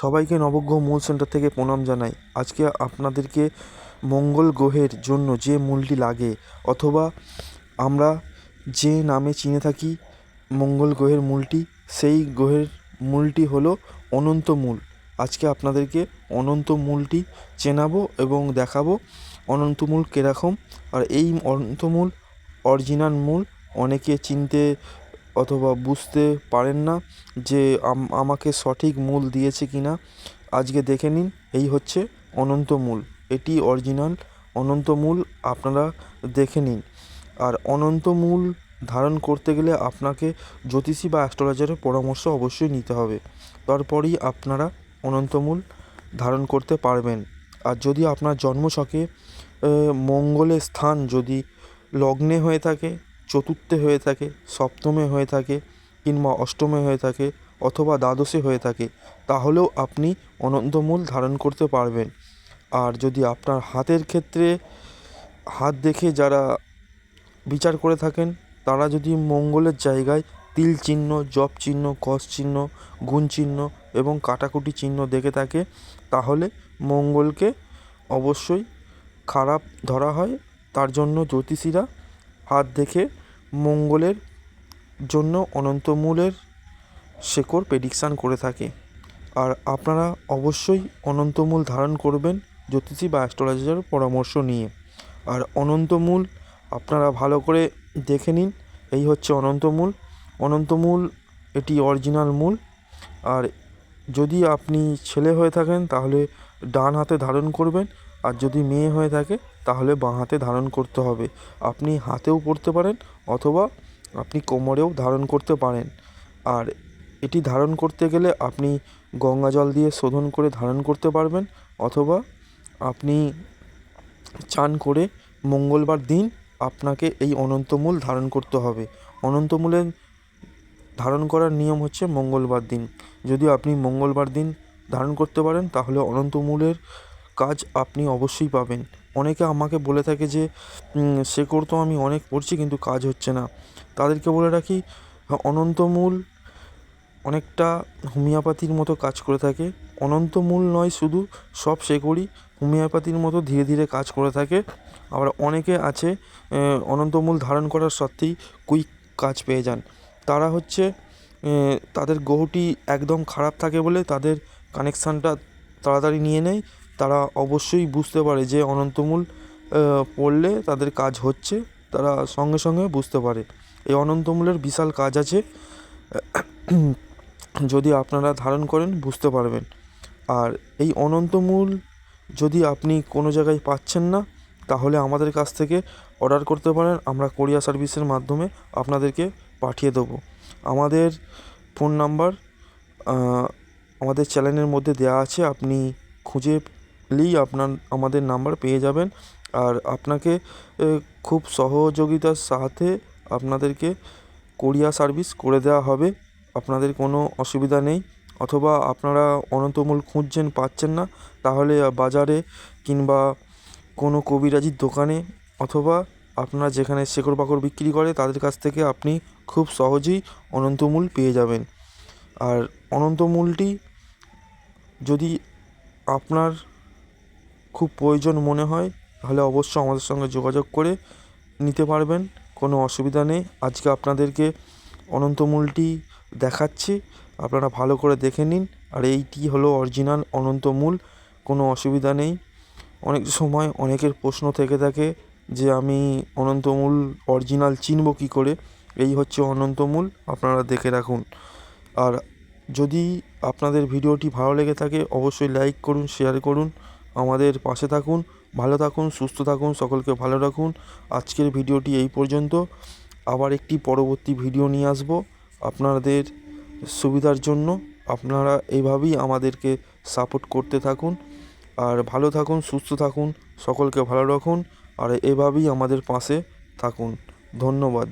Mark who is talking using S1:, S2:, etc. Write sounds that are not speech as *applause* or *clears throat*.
S1: সবাইকে নবগ্রহ মূল সেন্টার থেকে প্রণাম জানাই। আজকে আপনাদেরকে মঙ্গল গ্রহের জন্য যে মূলটি লাগে অথবা আমরা যে নামে চিনে থাকি মঙ্গল গ্রহের মূলটি, সেই গ্রহের মূলটি হলো অনন্ত মূল। আজকে আপনাদেরকে অনন্ত মূলটি চেনাবো এবং দেখাবো। অনন্ত মূল কীরকম? আর এই অনন্ত মূল, অরিজিনাল মূল অনেকে চিনতে অথবা বুঝতে পারেন না যে আম- আমাকে সঠিক মূল দিয়েছে কি না, আজকে দেখে নিন। এই হচ্ছে অনন্ত মূল। এটি অরিজিনাল অনন্ত মূল, আপনারা দেখে নিন। আর অনন্ত মূল ধারণ করতে গেলে আপনাকে জ্যোতিষী বা অ্যাস্ট্রোলজারের পরামর্শ অবশ্যই নিতে হবে। তারপরেই আপনারা অনন্ত মূল ধারণ করতে পারবেন। আর যদি আপনার জন্মছকে মঙ্গলের স্থান যদি লগ্নে হয়ে থাকে চতুর্থে হয়ে থাকে, সপ্তমে হয়ে থাকে কিংবা অষ্টমে হয়ে থাকে অথবা দ্বাদশে হয়ে থাকে, তাহলেও আপনি অনন্তমূল ধারণ করতে পারবেন। আর যদি আপনার হাতের ক্ষেত্রে হাত দেখে যারা বিচার করে থাকেন, তারা যদি মঙ্গলের জায়গায় তিল চিহ্ন, জপ চিহ্ন, কস চিহ্ন, গুণ চিহ্ন এবং কাটাকুটি চিহ্ন দেখে থাকে, তাহলে মঙ্গলকে অবশ্যই খারাপ ধরা হয়। তার জন্য জ্যোতিষীরা হাত দেখে মঙ্গলের জন্য অনন্তমূলের শেকড় প্রেডিকশান করে থাকে। আর আপনারা অবশ্যই অনন্তমূল ধারণ করবেন জ্যোতিষী বা অ্যাস্ট্রোলজারের পরামর্শ নিয়ে। আর অনন্তমূল আপনারা ভালো করে দেখে নিন, এই হচ্ছে অনন্তমূল অনন্তমূল এটি অরিজিনাল মূল। আর যদি আপনি ছেলে হয়ে থাকেন, তাহলে ডান হাতে ধারণ করবেন। আর যদি মেয়ে হয়ে থাকে, তাহলে বাঁ হাতে ধারণ করতে হবে। আপনি হাতেও পরতে পারেন অথবা আপনি কোমরেও ধারণ করতে পারেন। আর এটি ধারণ করতে গেলে আপনি গঙ্গা জল দিয়ে শোধন করে ধারণ করতে পারবেন অথবা আপনি চান করে মঙ্গলবার দিন আপনাকে এই অনন্তমূল ধারণ করতে হবে। অনন্তমূলের ধারণ করার নিয়ম হচ্ছে মঙ্গলবার দিন। যদি আপনি মঙ্গলবার দিন ধারণ করতে পারেন, তাহলে অনন্তমূলের কাজ আপনি অবশ্যই পাবেন। অনেকে আমাকে বলে থাকে যে শেকড় তো আমি অনেক পড়ছি কিন্তু কাজ হচ্ছে না। তাদেরকে বলে রাখি, অনন্তমূল অনেকটা হোমিওপ্যাথির মতো কাজ করে থাকে। অনন্তমূল নয়, শুধু সব শেকড়ই হোমিওপ্যাথির মতো ধীরে ধীরে কাজ করে থাকে। আবার অনেকে আছে অনন্তমূল ধারণ করার সত্ত্বেই কুইক কাজ পেয়ে যান। তারা হচ্ছে তাদের গ্রহটি একদম খারাপ থাকে বলে তাদের কানেকশানটা তাড়াতাড়ি নিয়ে নেয়। তারা অবশ্যই বুঝতে পারে যে অনন্তমূল পড়লে তাদের কাজ হচ্ছে, তারা সঙ্গে সঙ্গে বুঝতে পারে। এই অনন্তমূলের বিশাল কাজ আছে, *clears throat* যদি আপনারা ধারণ করেন বুঝতে পারবেন। আর এই অনন্তমূল যদি আপনি কোনো জায়গায় পাচ্ছেন না, তাহলে আমাদের কাছ থেকে অর্ডার করতে পারেন, আমরা কোরিয়া সার্ভিসের মাধ্যমে আপনাদেরকে পাঠিয়ে দেবো। আমাদের ফোন নাম্বার আমাদের চ্যানেলের মধ্যে দেওয়া আছে, আপনি খুঁজে নিলেই আপনার, আমাদের নাম্বার পেয়ে যাবেন। আর আপনাকে খুব সহযোগিতার সাথে আপনাদেরকে কোরিয়া সার্ভিস করে দেওয়া হবে। আপনাদের কোনো অসুবিধা নেই। অথবা আপনারা অনন্তমূল খুঁজছেন, পাচ্ছেন না, তাহলে বাজারে কিংবা কোনো কবিরাজির দোকানে অথবা আপনারা যেখানে শেকড় বাকড় বিক্রি করে, তাদের কাছ থেকে আপনি খুব সহজেই অনন্তমূল পেয়ে যাবেন। আর অনন্তমূলটি যদি আপনার খুব প্রয়োজন মনে হয়, তাহলে অবশ্যই আমাদের সঙ্গে যোগাযোগ করে নিতে পারবেন, কোনো অসুবিধা নেই। আজকে আপনাদেরকে অনন্তমূলটি দেখাচ্ছি, আপনারা ভালো করে দেখে নিন, আর এইটি হলো অরিজিনাল অনন্তমূল কোনো অসুবিধা নেই। অনেক সময় অনেকের প্রশ্ন থেকে থাকে যে আমি অনন্তমূল অরিজিনাল চিনব কী করে? এই হচ্ছে অনন্তমূল আপনারা দেখে রাখুন। আর যদি আপনাদের ভিডিওটি ভালো লেগে থাকে, অবশ্যই লাইক করুন, শেয়ার করুন আমাদের পাশে থাকুন, ভালো থাকুন, সুস্থ থাকুন, সকলকে ভালো রাখুন। আজকের ভিডিওটি এই পর্যন্ত। আবার একটি পরবর্তী ভিডিও নিয়ে আসব আপনাদের সুবিধার জন্য। আপনারা এইভাবেই আমাদেরকে সাপোর্ট করতে থাকুন। আর ভালো থাকুন, সুস্থ থাকুন, সকলকে ভালো রাখুন। আর এভাবেই আমাদের পাশে থাকুন। ধন্যবাদ।